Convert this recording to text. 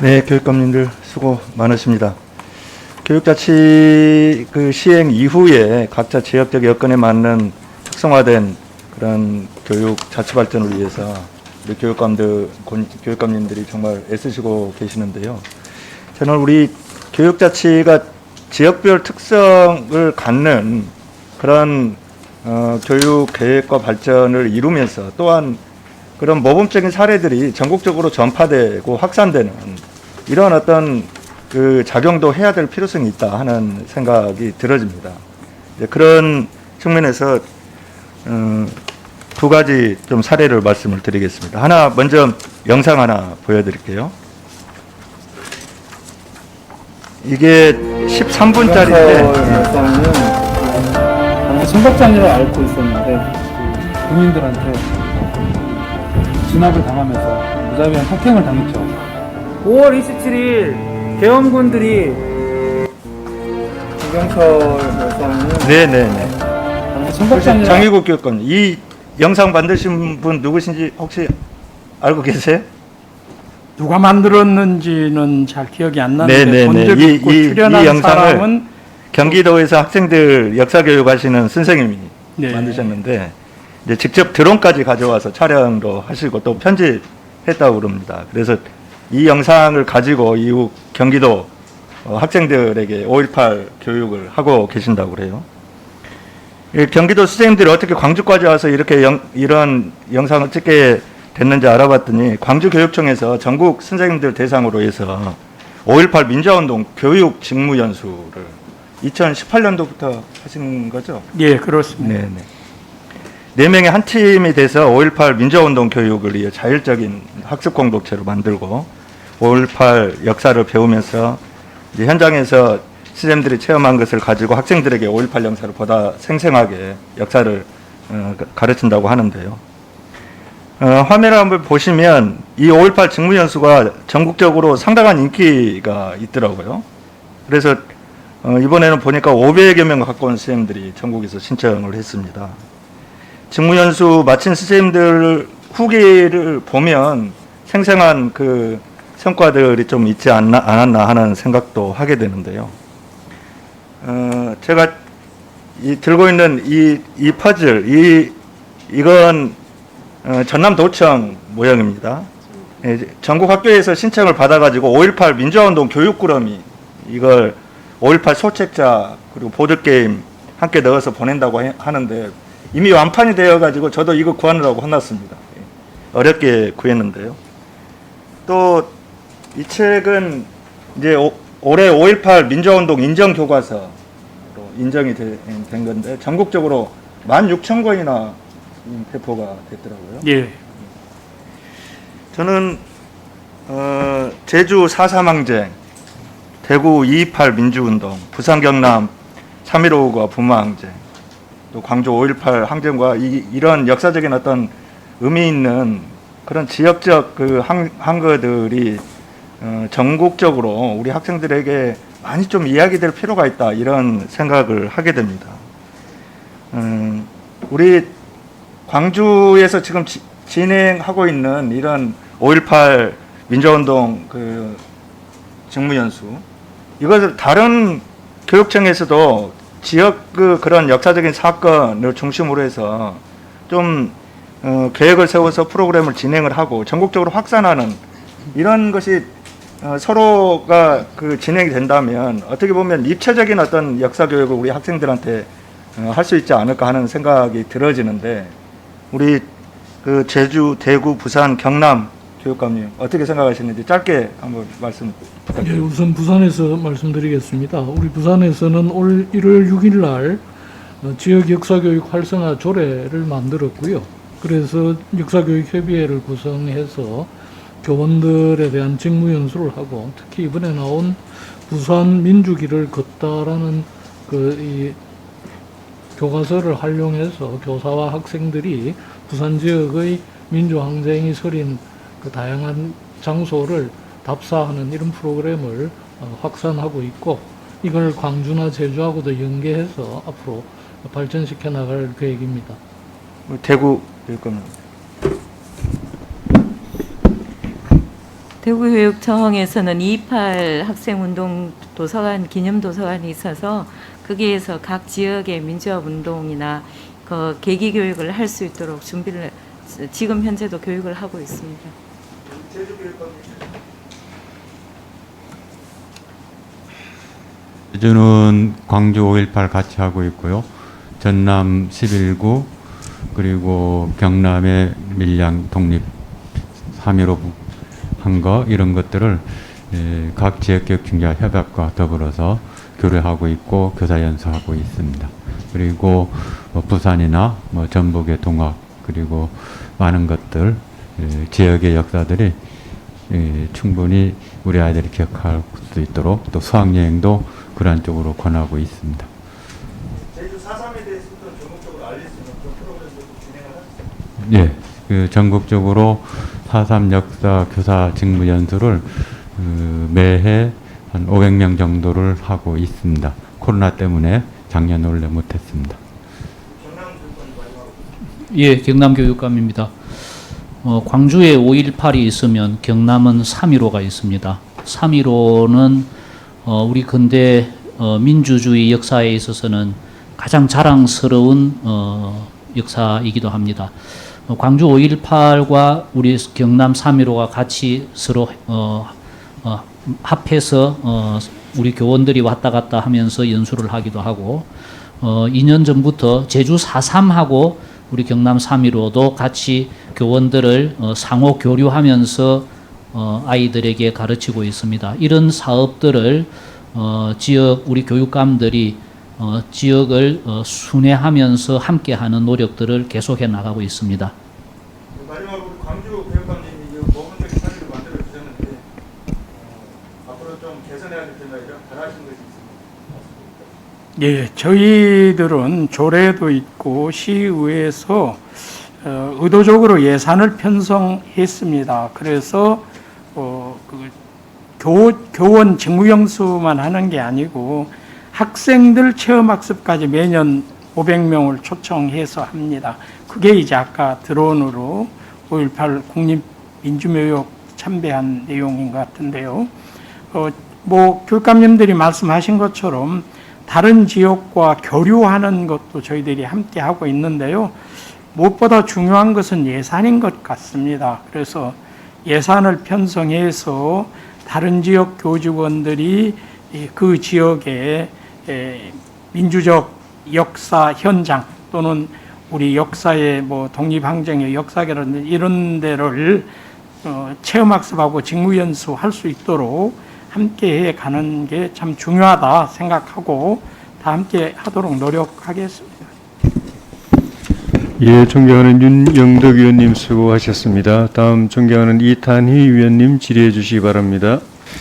네, 교육감님들 수고 많으십니다. 교육자치 그 시행 이후에 각자 지역적 여건에 맞는 특성화된 그런 교육 자치 발전을 위해서 우리 교육감들, 권- 교육감님들이 정말 애쓰시고 계시는데요. 저는 우리 교육자치가 지역별 특성을 갖는 그런 어, 교육 계획과 발전을 이루면서 또한 그런 모범적인 사례들이 전국적으로 전파되고 확산되는 이런 어떤 그 작용도 해야 될 필요성이 있다 하는 생각이 들어집니다. 그런 측면에서 어, 두 가지 좀 사례를 말씀을 드리겠습니다. 하나 먼저 영상 하나 보여드릴게요. 이게 13분짜리인데 영상은 당시 청각장애를 앓고 있었는데 군인들한테 진압을 당하면서 무자비한 폭행을 당했죠. 5월 27일 계엄군들이 김경철 네네네. 당시 청각장애를 장희국 교육감 이 영상 만드신 분 누구신지 혹시 알고 계세요? 누가 만들었는지는 잘 기억이 안 네, 나는데 네, 본 네. 적 이- 있고 이- 출연한 이 영상을 사람은 경기도에서 학생들 역사 교육하시는 선생님이 네. 만드셨는데 이제 직접 드론까지 가져와서 촬영도 하시고 또 편집했다고 그럽니다. 그래서 이 영상을 가지고 이후 경기도 어, 학생들에게 5.18 교육을 하고 계신다고 그래요. 이 경기도 선생님들이 어떻게 광주까지 와서 이렇게 영- 이런 영상을 찍게 됐는지 알아봤더니 광주교육청에서 전국 선생님들 대상으로 해서 5.18 민주화운동 교육 직무 연수를 2018년도부터 하신 거죠? 예 그렇습니다. 네네. 네 명의 한 팀이 돼서 5.18 민주화운동 교육을 위해 자율적인 학습 공동체로 만들고 5.18 역사를 배우면서 현장에서 선생님들이 체험한 것을 가지고 학생들에게 5.18 역사를 보다 생생하게 역사를 어, 가르친다고 하는데요. 어, 화면을 한번 보시면 이 5.18 직무연수가 전국적으로 상당한 인기가 있더라고요. 그래서 어, 이번에는 보니까 500여 명 가까운 선생님들이 전국에서 신청을 했습니다. 직무연수 마친 선생님들 후기를 보면 생생한 그 성과들이 좀 있지 않나, 않았나 하는 생각도 하게 되는데요. 어, 제가 이, 들고 있는 이, 이 퍼즐, 이, 이건 어, 전남도청 모형입니다. 예, 전국 학교에서 신청을 받아가지고 5.18 민주화운동 교육꾸러미 이걸 5.18 소책자 그리고 보드게임 함께 넣어서 보낸다고 해- 하는데 이미 완판이 되어가지고 저도 이거 구하느라고 혼났습니다. 예, 어렵게 구했는데요. 또 이 책은 이제 오- 올해 5.18 민주화운동 인정 교과서로 인정이 되- 된 건데 전국적으로 16,000권이나 배포가 됐더라고요. 예 저는 어, 제주 4.3항쟁, 대구 2.28 민주운동, 부산 경남 3.15과 부마항쟁, 또 광주 5.18 항쟁과 이, 이런 역사적인 어떤 의미 있는 그런 지역적 그 항, 항거들이 어, 전국적으로 우리 학생들에게 많이 좀 이야기될 필요가 있다 이런 생각을 하게 됩니다. 음, 우리 광주에서 지금 지- 진행하고 있는 이런 5.18 민주운동 그 직무연수 이것을 다른 교육청에서도 지역 그 그런 역사적인 사건을 중심으로 해서 좀 어, 계획을 세워서 프로그램을 진행을 하고 전국적으로 확산하는 이런 것이 어, 서로가 그 진행이 된다면 어떻게 보면 입체적인 어떤 역사 교육을 우리 학생들한테 어, 할수 있지 않을까 하는 생각이 들어지는데 우리 그 제주, 대구, 부산, 경남 교육감님 어떻게 생각하시는지 짧게 한번 말씀 예, 부탁드립니다. 우선 부산에서 말씀드리겠습니다. 우리 부산에서는 올 1월 6일 날 어, 지역 역사교육 활성화 조례를 만들었고요. 그래서 역사교육협의회를 구성해서 교원들에 대한 직무 연수를 하고 특히 이번에 나온 부산 민주기를 걷다라는 그이 교과서를 활용해서 교사와 학생들이 부산 지역의 민주항쟁이 서린 그 다양한 장소를 답사하는 이런 프로그램을 어, 확산하고 있고 이걸 광주나 제주하고도 연계해서 앞으로 발전시켜 나갈 계획입니다. 대구 교육감 대구교육청에서는 28 학생운동 도서관 기념 도서관이 있어서 거기에서 각 지역의 민주화 운동이나 그 계기 교육을 할 수 있도록 준비를 지금 현재도 교육을 하고 있습니다. 제주는 광주 5.18 같이 하고 있고요. 전남 11구 그리고 경남의 밀양 독립 3.15 한 거 이런 것들을 에, 각 지역교육청자 협약과 더불어서 교류하고 있고 교사 연수하고 있습니다. 그리고 뭐 부산이나 뭐 전북의 동학 그리고 많은 것들 에, 지역의 역사들이 에, 충분히 우리 아이들이 기억할 수 있도록 또 수학여행도 그러한 쪽으로 권하고 있습니다. 제주 4.3에 대해서도 전국적으로 알릴 수 있는 그런 프로그램도 진행을 하셨습니다. 예, 그 전국적으로 4.3 역사 교사 직무 연수를 그 매해 한 500명 정도를 하고 있습니다. 코로나 때문에 작년 원래 못했습니다. 예, 경남 교육감입니다. 어, 광주에 5.18이 있으면 경남은 3.15가 있습니다. 3.15는 어, 우리 근대 어, 민주주의 역사에 있어서는 가장 자랑스러운 어, 역사이기도 합니다. 어, 광주 5.18과 우리 경남 3.15가 같이 서로 어, 어, 합해서 어, 우리 교원들이 왔다 갔다 하면서 연수를 하기도 하고 어, 2년 전부터 제주 4.3하고 우리 경남 3.15도 같이 교원들을 어, 상호 교류하면서 어, 아이들에게 가르치고 있습니다. 이런 사업들을 어, 지역 우리 교육감들이 어, 지역을 어, 순회하면서 함께하는 노력들을 계속해 나가고 있습니다. 마지막으로 광주 교육감님이 이 모범적인 사례를 만들어 주셨는데 어, 앞으로 좀 개선해야 될 점이나 이런 바라시는 것이 있습니다. 예, 저희들은 조례도 있고 시의회에서 어, 의도적으로 예산을 편성했습니다. 그래서 어, 그 교, 교원 직무영수만 하는 게 아니고 학생들 체험학습까지 매년 500명을 초청해서 합니다. 그게 이제 아까 드론으로 5.18 국립민주묘역 참배한 내용인 것 같은데요. 어, 뭐 교육감님들이 말씀하신 것처럼 다른 지역과 교류하는 것도 저희들이 함께 하고 있는데요. 무엇보다 중요한 것은 예산인 것 같습니다. 그래서 예산을 편성해서 다른 지역 교직원들이 이그 지역의 에, 민주적 역사 현장 또는 우리 역사의 뭐 독립항쟁의 역사라든지 이런 데를 어, 체험학습하고 직무연수 할 수 있도록 함께 해 가는 게 참 중요하다 생각하고 다 함께 하도록 노력하겠습니다. 예, 존경하는 윤영덕 의원님 수고하셨습니다. 다음 존경하는 이탄희 위원님 질의해 주시기 바랍니다.